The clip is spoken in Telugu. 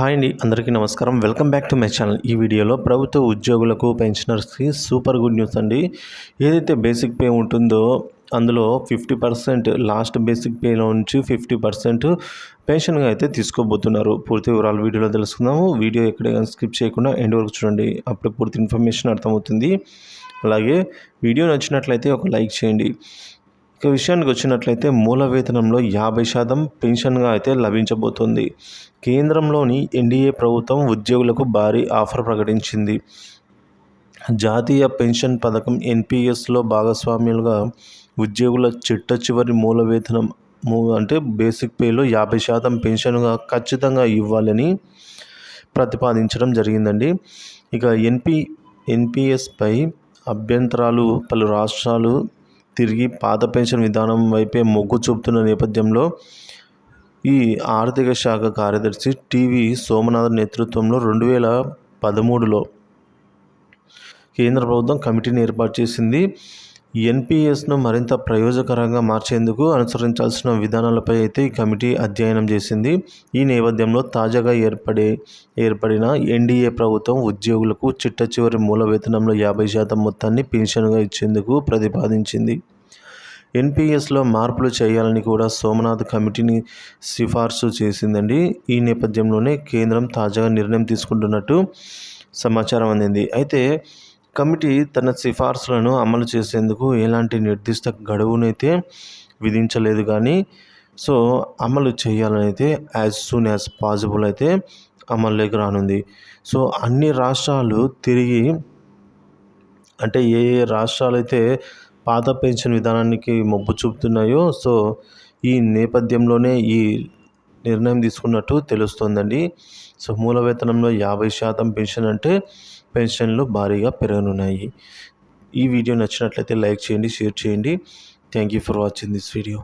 హాయ్ అండి అందరికీ నమస్కారం. Welcome back to my channel ఈ వీడియోలో ప్రభుత్వ ఉద్యోగులకు పెన్షనర్స్కి సూపర్ గుడ్ న్యూస్ అండి. ఏదైతే బేసిక్ పే ఉంటుందో అందులో ఫిఫ్టీ పర్సెంట్ లాస్ట్ బేసిక్ పేలో నుంచి ఫిఫ్టీ పర్సెంట్ పెన్షన్గా అయితే తీసుకోబోతున్నారు. పూర్తి వివరాలు వీడియోలో తెలుసుకుందాము. వీడియో ఎక్కడ స్కిప్ చేయకుండా ఎండ్ వరకు చూడండి. అప్పుడు పూర్తి ఇన్ఫర్మేషన్ అర్థమవుతుంది. అలాగే వీడియో నచ్చినట్లయితే ఒక లైక్ చేయండి. ఇక విషయానికి వచ్చినట్లయితే మూల వేతనంలో యాభై శాతం పెన్షన్గా అయితే లభించబోతుంది. కేంద్రంలోని ఎన్డీఏ ప్రభుత్వం ఉద్యోగులకు భారీ ఆఫర్ ప్రకటించింది. జాతీయ పెన్షన్ పథకం ఎన్పిఎస్లో భాగస్వామ్యులుగా ఉద్యోగుల చిట్ట చివరి మూల వేతనం అంటే బేసిక్ పేలో యాభై శాతం పెన్షన్గా ఖచ్చితంగా ఇవ్వాలని ప్రతిపాదించడం జరిగిందండి. ఇక ఎన్పి ఎన్పిఎస్పై అభ్యంతరాలు పలు రాష్ట్రాలు తిరిగి పాత పెన్షన్ విధానం వైపే మొగ్గు చూపుతున్న నేపథ్యంలో ఈ ఆర్థిక శాఖ కార్యదర్శి టీవీ సోమనాథ్ నేతృత్వంలో రెండు వేల పదమూడులో కేంద్ర ప్రభుత్వం కమిటీని ఏర్పాటు చేసింది. ఎన్పిఎస్ను మరింత ప్రయోజకరంగా మార్చేందుకు అనుసరించాల్సిన విధానాలపై అయితే ఈ కమిటీ అధ్యయనం చేసింది. ఈ నేపథ్యంలో తాజాగా ఏర్పడే ఏర్పడిన ఎన్డీఏ ప్రభుత్వం ఉద్యోగులకు చిట్ట చివరి మూల వేతనంలో యాభై శాతం మొత్తాన్ని పెన్షన్గా ఇచ్చేందుకు ప్రతిపాదించింది. ఎన్పిఎస్లో మార్పులు చేయాలని కూడా సోమనాథ్ కమిటీని సిఫార్సు చేసిందండి. ఈ నేపథ్యంలోనే కేంద్రం తాజాగా నిర్ణయం తీసుకుంటున్నట్టు సమాచారం అందింది. అయితే కమిటీ తన సిఫార్సులను అమలు చేసేందుకు ఎలాంటి నిర్దిష్ట గడువునైతే విధించలేదు కానీ సో అమలు చేయాలని అయితే యాజ్ సూన్ యాజ్ పాసిబుల్ అయితే అమల్లోకి రానుంది. సో అన్ని రాష్ట్రాలు తిరిగి అంటే ఏ ఏ రాష్ట్రాలు అయితే పాత పెన్షన్ విధానానికి మొగ్గు చూపుతున్నాయో సో ఈ నేపథ్యంలోనే ఈ నిర్ణయం తీసుకున్నట్టు తెలుస్తోందండి. సో మూల వేతనంలో యాభై శాతం పెన్షన్ అంటే పెన్షన్లు భారీగా పెరగనున్నాయి. ఈ వీడియో నచ్చినట్లయితే లైక్ చేయండి షేర్ చేయండి. Thank you for watching this video.